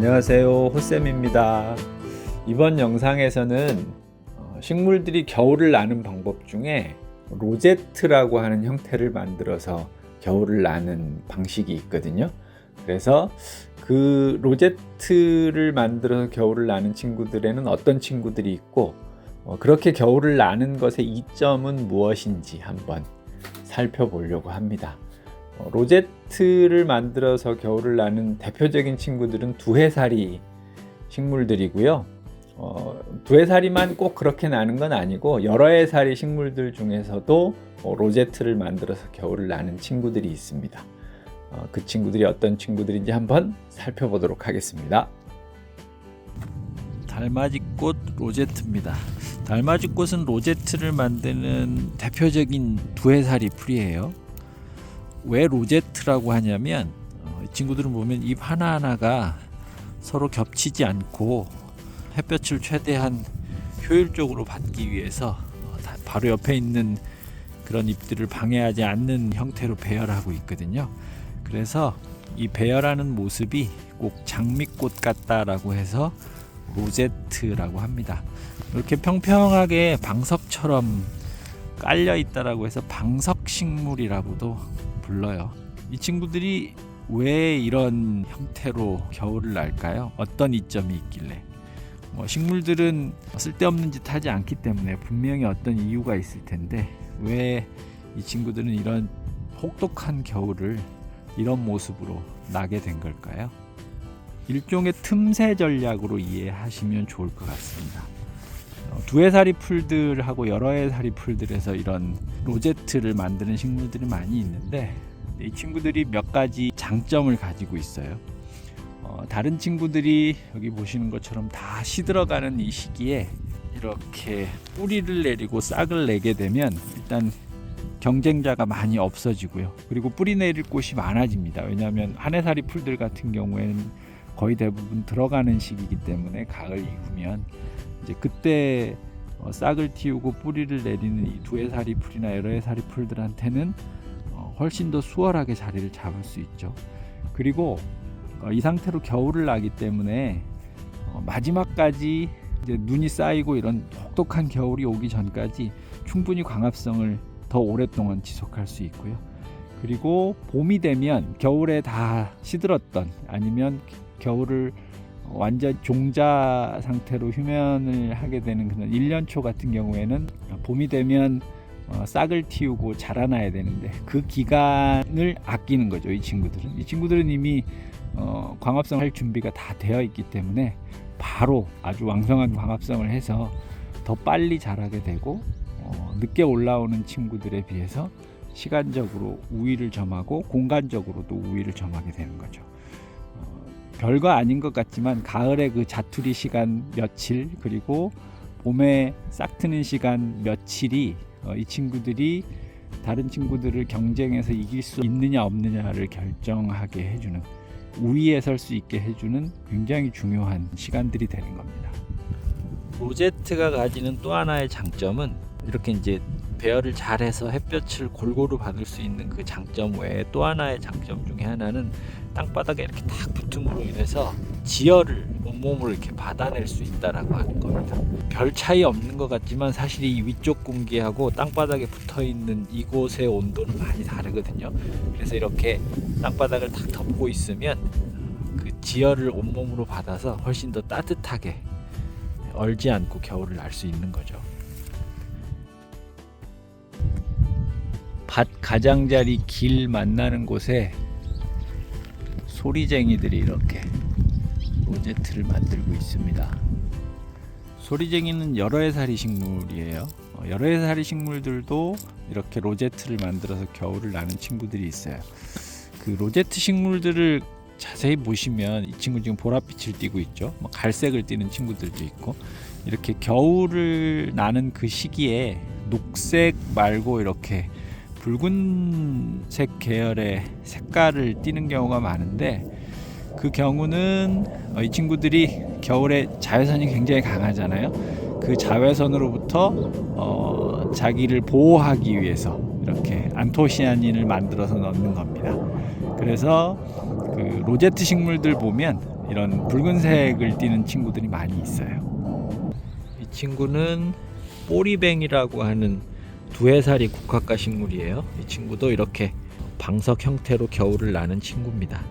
안녕하세요. 호쌤입니다. 이번 영상에서는 어, 식물들이 겨울을 나는 방법 중에 로제트라고 하는 형태를 만들어서 겨울을 나는 방식이 있거든요. 그래서 그 로제트를 만들어서 겨울을 나는 친구들에는 어떤 친구들이 있고 어, 그렇게 겨울을 나는 것의 이점은 무엇인지 한번 살펴보려고 합니다. 어, 로제트를 만들어서 겨울을 나는 대표적인 친구들은 두해살이 식물들이고요. 어, 두해살이만 꼭 그렇게 나는 건 아니고 여러 해살이 식물들 중에서도 어, 로제트를 만들어서 겨울을 나는 친구들이 있습니다. 어, 그 친구들이 어떤 친구들인지 한번 살펴보도록 하겠습니다. 달맞이꽃 로제트입니다. 달맞이꽃은 로제트를 만드는 대표적인 두해살이 풀이에요. 왜 로제트라고 하냐면 어, 이 친구들은 보면 잎 하나하나가 서로 겹치지 않고 햇볕을 최대한 효율적으로 받기 위해서 어, 다- 바로 옆에 있는 그런 잎들을 방해하지 않는 형태로 배열하고 있거든요. 그래서 이 배열하는 모습이 꼭 장미꽃 같다라고 해서 로제트라고 합니다. 이렇게 평평하게 방석처럼 깔려 있다라고 해서 방석식물이라고도 불러요. 이 친구들이 왜 이런 형태로 겨울을 날까요? 어떤 이점이 있길래? 뭐 식물들은 쓸데없는 짓 하지 않기 때문에 분명히 어떤 이유가 있을 텐데 왜 이 친구들은 이런 혹독한 겨울을 이런 모습으로 나게 된 걸까요? 일종의 틈새 전략으로 이해하시면 좋을 것 같습니다. 어, 두 해살이 풀들하고 여러 해살이 풀들에서 이런 로제트를 만드는 식물들이 많이 있는데 이 친구들이 몇 가지 장점을 가지고 있어요. 어, 다른 친구들이 여기 보시는 것처럼 다 시들어가는 이 시기에 이렇게 뿌리를 내리고 싹을 내게 되면 일단 경쟁자가 많이 없어지고요. 그리고 뿌리 내릴 곳이 많아집니다. 왜냐하면 한해살이 풀들 같은 경우에는 거의 대부분 들어가는 시기이기 때문에 가을 이후면 이제 그때 어, 싹을 틔우고 뿌리를 내리는 이 두해살이 풀이나 여러해살이 풀들한테는 어, 훨씬 더 수월하게 자리를 잡을 수 있죠. 그리고 어, 이 상태로 겨울을 나기 때문에 어, 마지막까지 이제 눈이 쌓이고 이런 혹독한 겨울이 오기 전까지 충분히 광합성을 더 오랫동안 지속할 수 있고요. 그리고 봄이 되면 겨울에 다 시들었던 아니면 겨울을 완전 종자 상태로 휴면을 하게 되는 그런 1년 초 같은 경우에는 봄이 되면 어, 싹을 틔우고 자라나야 되는데 그 기간을 아끼는 거죠 이 친구들은 이 친구들은 이미 어, 광합성 할 준비가 다 되어 있기 때문에 바로 아주 왕성한 광합성을 해서 더 빨리 자라게 되고 어, 늦게 올라오는 친구들에 비해서 시간적으로 우위를 점하고 공간적으로도 우위를 점하게 되는 거죠. 어, 별거 아닌 것 같지만 가을에 그 자투리 시간 며칠 그리고 봄에 싹 트는 시간 며칠이 어, 이 친구들이 다른 친구들을 경쟁해서 이길 수 있느냐 없느냐를 결정하게 해주는 우위에 설 수 있게 해주는 굉장히 중요한 시간들이 되는 겁니다. 로제트가 가지는 또 하나의 장점은 이렇게 이제 배열을 잘해서 햇볕을 골고루 받을 수 있는 그 장점 외에 또 하나의 장점 중에 하나는 땅바닥에 이렇게 딱 붙음으로 인해서 지열을 온몸으로 이렇게 받아낼 수 있다라고 하는 겁니다. 별 차이 없는 것 같지만 사실 이 위쪽 공기하고 땅바닥에 붙어 있는 이곳의 온도는 많이 다르거든요. 그래서 이렇게 땅바닥을 딱 덮고 있으면 그 지열을 온몸으로 받아서 훨씬 더 따뜻하게 얼지 않고 겨울을 날 수 있는 거죠. 밭 가장자리 길 만나는 곳에 소리쟁이들이 이렇게 로제트를 만들고 있습니다. 소리쟁이는 여러 해살이 식물이에요. 어, 여러 해살이 식물들도 이렇게 로제트를 만들어서 겨울을 나는 친구들이 있어요. 그 로제트 식물들을 자세히 보시면 이 친구 지금 보랏빛을 띠고 있죠. 뭐 갈색을 띠는 친구들도 있고 이렇게 겨울을 나는 그 시기에 녹색 말고 이렇게 붉은색 계열의 색깔을 띠는 경우가 많은데 그 경우는 어, 이 친구들이 겨울에 자외선이 굉장히 강하잖아요. 그 자외선으로부터 어, 자기를 보호하기 위해서 이렇게 안토시아닌을 만들어서 넣는 겁니다. 그래서 그 로제트 식물들 보면 이런 붉은색을 띠는 친구들이 많이 있어요. 이 친구는 꼬리뱅이라고 하는 두해살이 국화과 식물이에요. 이 친구도 이렇게 방석 형태로 겨울을 나는 친구입니다.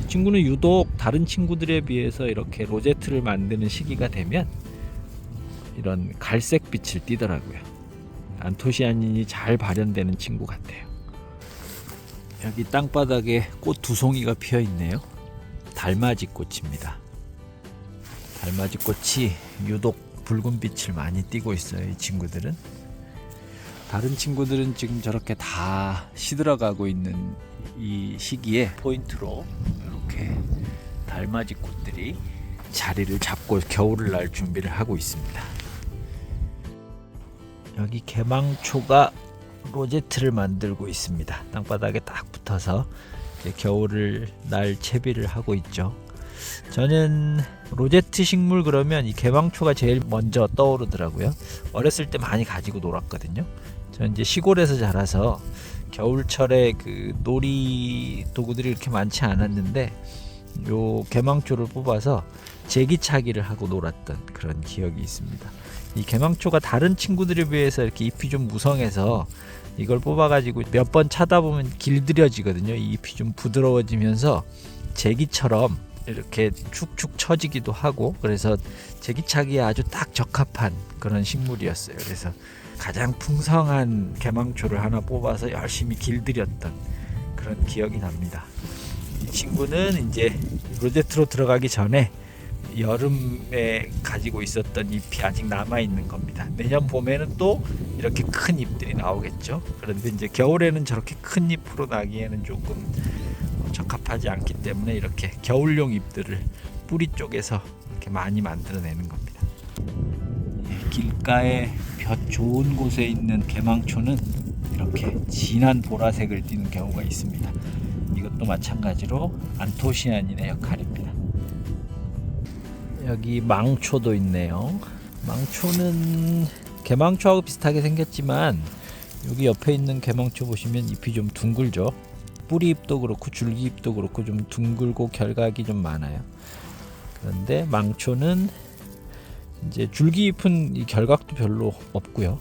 이 친구는 유독 다른 친구들에 비해서 이렇게 로제트를 만드는 시기가 되면 이런 갈색 빛을 띠더라고요. 안토시아닌이 잘 발현되는 친구 같아요. 여기 땅바닥에 꽃 두 송이가 피어 있네요. 달맞이 꽃입니다. 달맞이 꽃이 유독 붉은 빛을 많이 띠고 있어요. 이 친구들은 다른 친구들은 지금 저렇게 다 시들어가고 있는 이 시기에 포인트로 이렇게 달맞이 꽃들이 자리를 잡고 겨울을 날 준비를 하고 있습니다. 여기 개망초가 로제트를 만들고 있습니다. 땅바닥에 딱 붙어서 겨울을 날 채비를 하고 있죠. 저는 로제트 식물 그러면 이 개망초가 제일 먼저 떠오르더라고요. 어렸을 때 많이 가지고 놀았거든요. 저는 이제 시골에서 자라서 겨울철에 그 놀이 도구들이 이렇게 많지 않았는데 요 개망초를 뽑아서 제기차기를 하고 놀았던 그런 기억이 있습니다. 이 개망초가 다른 친구들에 비해서 이렇게 잎이 좀 무성해서 이걸 뽑아가지고 몇 번 차다 보면 길들여지거든요. 이 잎이 좀 부드러워지면서 제기처럼 이렇게 축축 처지기도 하고 그래서 제기차기에 아주 딱 적합한 그런 식물이었어요. 그래서 가장 풍성한 개망초를 하나 뽑아서 열심히 길들였던 그런 기억이 납니다. 이 친구는 이제 로제트로 들어가기 전에 여름에 가지고 있었던 잎이 아직 남아 있는 겁니다. 내년 봄에는 또 이렇게 큰 잎들이 나오겠죠. 그런데 이제 겨울에는 저렇게 큰 잎으로 나기에는 조금 적합하지 않기 때문에 이렇게 겨울용 잎들을 뿌리 쪽에서 이렇게 많이 만들어내는 겁니다. 예, 길가에 볕 좋은 곳에 있는 개망초는 이렇게 진한 보라색을 띠는 경우가 있습니다. 이것도 마찬가지로 안토시아닌의 역할입니다. 여기 망초도 있네요. 망초는 개망초하고 비슷하게 생겼지만 여기 옆에 있는 개망초 보시면 잎이 좀 둥글죠. 뿌리 잎도 그렇고 줄기 잎도 그렇고 좀 둥글고 결각이 좀 많아요. 그런데 망초는 이제 줄기 잎은 이 결각도 별로 없고요.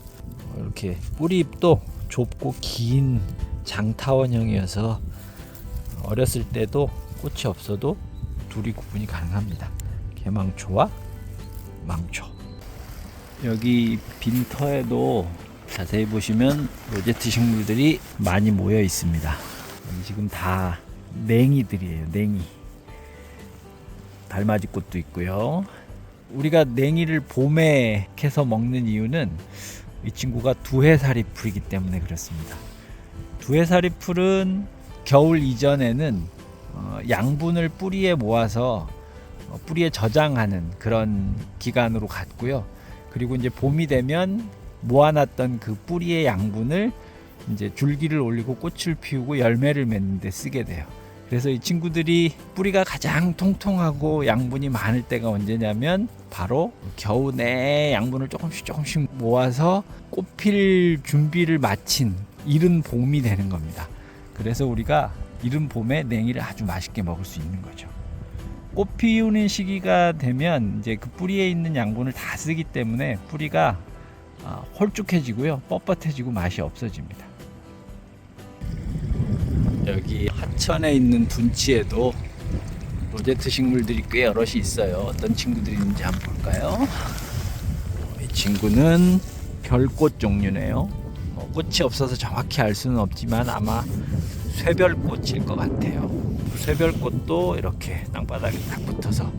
이렇게 뿌리 잎도 좁고 긴 장타원형이어서 어렸을 때도 꽃이 없어도 둘이 구분이 가능합니다. 개망초와 망초. 여기 빈터에도 자세히 보시면 로제트 식물들이 많이 모여 있습니다. 지금 다 냉이들이에요. 냉이. 달맞이 꽃도 있고요. 우리가 냉이를 봄에 캐서 먹는 이유는 이 친구가 두해살이 풀이기 때문에 그렇습니다. 두해살이 풀은 겨울 이전에는 어, 양분을 뿌리에 모아서 어, 뿌리에 저장하는 그런 기간으로 갔고요. 그리고 이제 봄이 되면 모아놨던 그 뿌리의 양분을 이제 줄기를 올리고 꽃을 피우고 열매를 맺는 데 쓰게 돼요. 그래서 이 친구들이 뿌리가 가장 통통하고 양분이 많을 때가 언제냐면 바로 겨우 내 양분을 조금씩 조금씩 모아서 꽃필 준비를 마친 이른 봄이 되는 겁니다. 그래서 우리가 이른 봄에 냉이를 아주 맛있게 먹을 수 있는 거죠. 꽃 피우는 시기가 되면 이제 그 뿌리에 있는 양분을 다 쓰기 때문에 뿌리가 아, 홀쭉해지고요, 뻣뻣해지고 맛이 없어집니다. 여기 하천에 있는 둔치에도 로제트 식물들이 꽤 여럿이 있어요. 어떤 친구들이 있는지 한번 볼까요? 이 친구는 별꽃 종류네요. 어, 꽃이 없어서 정확히 알 수는 없지만 아마 쇠별꽃일 것 같아요. 쇠별꽃도 이렇게 땅바닥에 딱 붙어서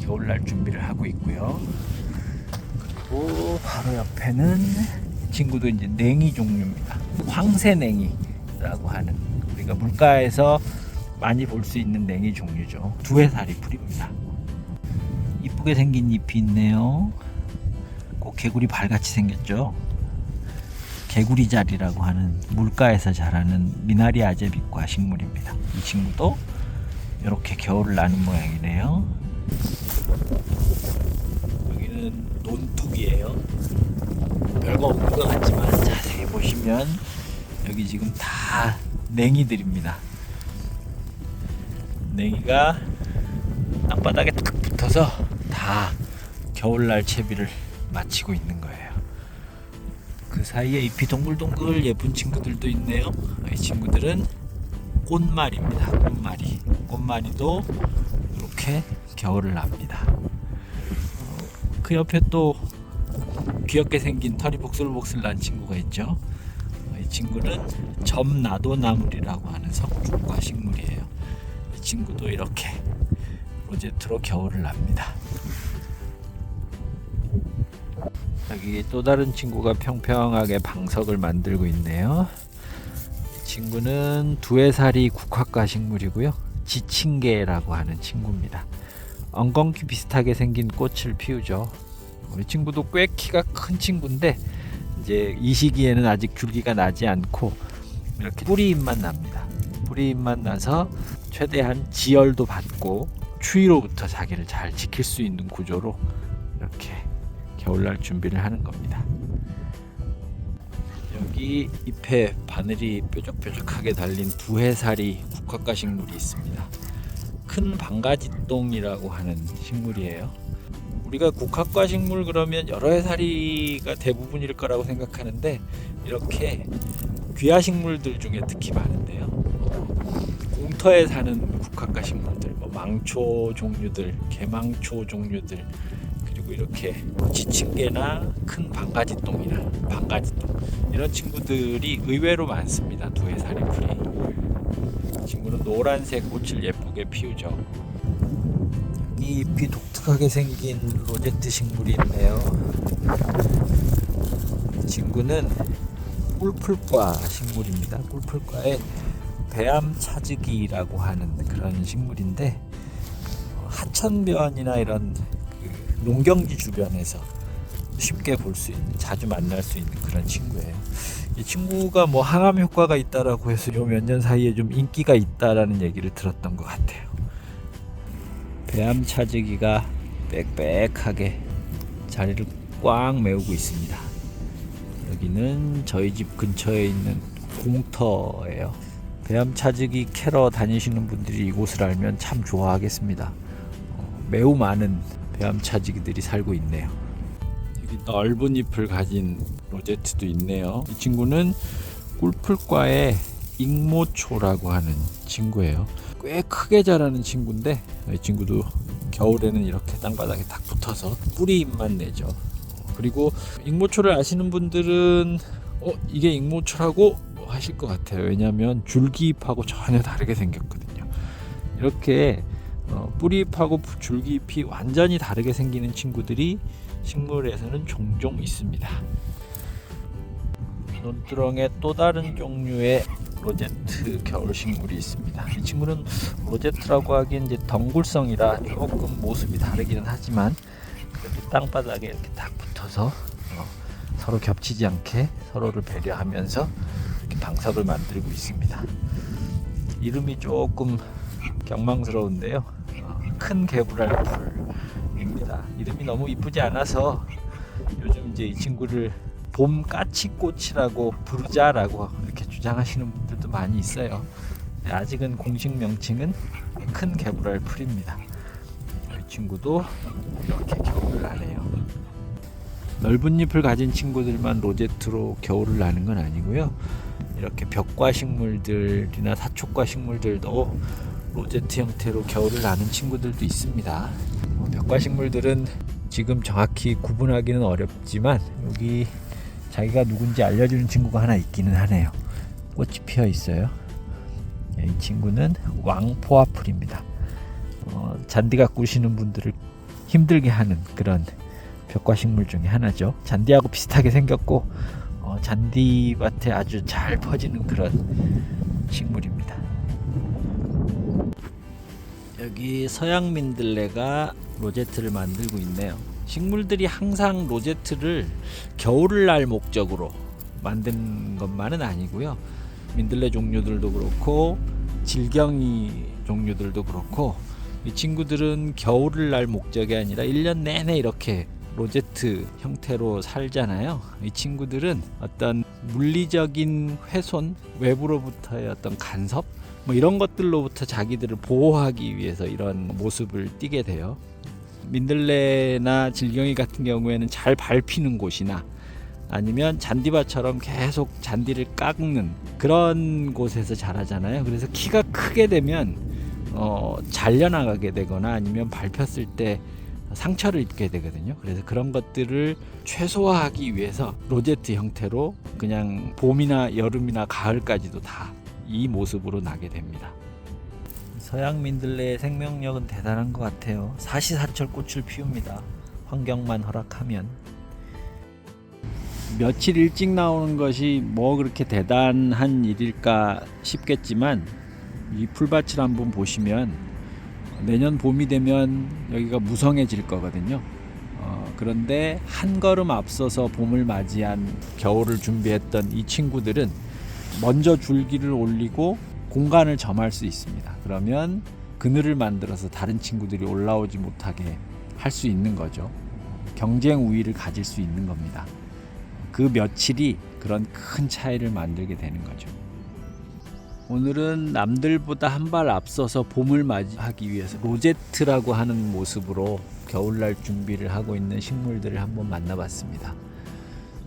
겨울날 준비를 하고 있고요. 그리고 바로 옆에는 이 친구도 이제 냉이 종류입니다. 황새냉이라고 하는 우리가 물가에서 많이 볼 수 있는 냉이 종류죠. 두해살이 풀입니다. 이쁘게 생긴 잎이 있네요. 꼭 개구리 발같이 생겼죠. 개구리 자리라고 하는 물가에서 자라는 미나리 아제비과 식물입니다. 이 친구도 이렇게 겨울을 나는 모양이네요. 여기는 논둑이에요. 별거 없는 것 같지만 자세히 보시면 여기 지금 다 냉이들입니다. 냉이가 땅바닥에 딱 붙어서 다 겨울날 채비를 마치고 있는 거예요. 그 사이에 잎이 동글동글 예쁜 친구들도 있네요. 이 친구들은 꽃말입니다. 꽃말이. 꽃말이도 이렇게 겨울을 납니다. 어, 그 옆에 또 귀엽게 생긴 털이 복슬복슬 난 친구가 있죠. 친구는 점나도나물이라고 하는 석죽과 식물이에요. 이 친구도 이렇게 로제트로 겨울을 납니다. 여기 또 다른 친구가 평평하게 방석을 만들고 있네요. 이 친구는 두해살이 국화과 식물이고요. 지친개라고 하는 친구입니다. 엉겅퀴 비슷하게 생긴 꽃을 피우죠. 우리 친구도 꽤 키가 큰 친구인데 이제 이 시기에는 아직 줄기가 나지 않고 이렇게 뿌리잎만 납니다. 뿌리잎만 나서 최대한 지열도 받고 추위로부터 자기를 잘 지킬 수 있는 구조로 이렇게 겨울날 준비를 하는 겁니다. 여기 잎에 바늘이 뾰족뾰족하게 달린 두해살이 국화과 식물이 있습니다. 큰 방가지똥이라고 하는 식물이에요. 우리가 국화과 식물 그러면 여러 해살이가 대부분일 거라고 생각하는데 이렇게 귀화 식물들 중에 특히 많은데요. 공터에 사는 국화과 식물들, 뭐 망초 종류들, 개망초 종류들, 그리고 이렇게 뭐 지친개나 큰 방가지똥이나 방가지똥 이런 친구들이 의외로 많습니다. 두해살이 풀이. 이 친구는 노란색 꽃을 예쁘게 피우죠. 이 잎이 독특하게 생긴 로제트 식물이 있네요. 이 친구는 꿀풀과 식물입니다. 꿀풀과의 배암차즈기라고 하는 그런 식물인데 어, 하천변이나 이런 그 농경지 주변에서 쉽게 볼 수 있는 자주 만날 수 있는 그런 친구예요. 이 친구가 뭐 항암 효과가 있다라고 해서 요 몇 년 사이에 좀 인기가 있다라는 얘기를 들었던 것 같아요. 배암 차지기가 빽빽하게 자리를 꽉 메우고 있습니다. 여기는 저희 집 근처에 있는 공터예요. 배암 차지기 캐러 다니시는 분들이 이곳을 알면 참 좋아하겠습니다. 어, 매우 많은 배암 차지기들이 살고 있네요. 여기 넓은 잎을 가진 로제트도 있네요. 이 친구는 꿀풀과의 익모초라고 하는 친구예요. 꽤 크게 자라는 친구인데 이 친구도 겨울에는 이렇게 땅바닥에 딱 붙어서 뿌리잎만 내죠. 그리고 익모초를 아시는 분들은 어 이게 익모초라고 하실 것 같아요. 왜냐하면 줄기잎하고 전혀 다르게 생겼거든요. 이렇게 어, 뿌리잎하고 줄기잎이 완전히 다르게 생기는 친구들이 식물에서는 종종 있습니다. 논두렁에 또 다른 종류의 로제트 겨울 식물이 있습니다. 이 친구는 로제트라고 하기엔 이제 덩굴성이라 조금 모습이 다르기는 하지만 그래도 땅바닥에 이렇게 딱 붙어서 어, 서로 겹치지 않게 서로를 배려하면서 방석을 만들고 있습니다. 이름이 조금 경망스러운데요. 어, 큰 개불알 풀입니다. 이름이 너무 이쁘지 않아서 요즘 이제 이 친구를 봄 까치꽃이라고 부르자라고 이렇게 주장하시는 많이 있어요. 네, 아직은 공식 명칭은 큰 개불알 풀입니다. 이 친구도 이렇게 겨울을 나네요. 넓은 잎을 가진 친구들만 로제트로 겨울을 나는 건 아니고요. 이렇게 벽과 식물들이나 사촉과 식물들도 로제트 형태로 겨울을 나는 친구들도 있습니다. 어, 벽과 식물들은 지금 정확히 구분하기는 어렵지만 여기 자기가 누군지 알려주는 친구가 하나 있기는 하네요. 꽃이 피어 있어요. 예, 이 친구는 왕포화풀입니다. 어, 잔디가 꾸시는 분들을 힘들게 하는 그런 벽과 식물 중에 하나죠. 잔디하고 비슷하게 생겼고 어, 잔디밭에 아주 잘 퍼지는 그런 식물입니다. 여기 서양 민들레가 로제트를 만들고 있네요. 식물들이 항상 로제트를 겨울을 날 목적으로 만든 것만은 아니고요. 민들레 종류들도 그렇고 질경이 종류들도 그렇고 이 친구들은 겨울을 날 목적이 아니라 1년 내내 이렇게 로제트 형태로 살잖아요. 이 친구들은 어떤 물리적인 훼손, 외부로부터의 어떤 간섭 뭐 이런 것들로부터 자기들을 보호하기 위해서 이런 모습을 띠게 돼요. 민들레나 질경이 같은 경우에는 잘 밟히는 곳이나 아니면 잔디밭처럼 계속 잔디를 깎는 그런 곳에서 자라잖아요. 그래서 키가 크게 되면 어, 잘려나가게 되거나 아니면 밟혔을 때 상처를 입게 되거든요. 그래서 그런 것들을 최소화하기 위해서 로제트 형태로 그냥 봄이나 여름이나 가을까지도 다 이 모습으로 나게 됩니다. 서양 민들레의 생명력은 대단한 것 같아요. 사시사철 꽃을 피웁니다. 환경만 허락하면. 며칠 일찍 나오는 것이 뭐 그렇게 대단한 일일까 싶겠지만 이 풀밭을 한번 보시면 내년 봄이 되면 여기가 무성해질 거거든요. 어, 그런데 한 걸음 앞서서 봄을 맞이한 겨울을 준비했던 이 친구들은 먼저 줄기를 올리고 공간을 점할 수 있습니다. 그러면 그늘을 만들어서 다른 친구들이 올라오지 못하게 할 수 있는 거죠. 경쟁 우위를 가질 수 있는 겁니다. 그 며칠이 그런 큰 차이를 만들게 되는 거죠. 오늘은 남들보다 한 발 앞서서 봄을 맞이하기 위해서 로제트라고 하는 모습으로 겨울날 준비를 하고 있는 식물들을 한번 만나봤습니다.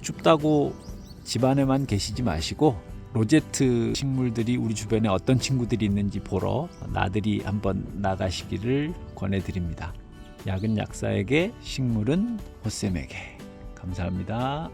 춥다고 집안에만 계시지 마시고 로제트 식물들이 우리 주변에 어떤 친구들이 있는지 보러 나들이 한번 나가시기를 권해드립니다. 약은 약사에게 식물은 호쌤에게 감사합니다.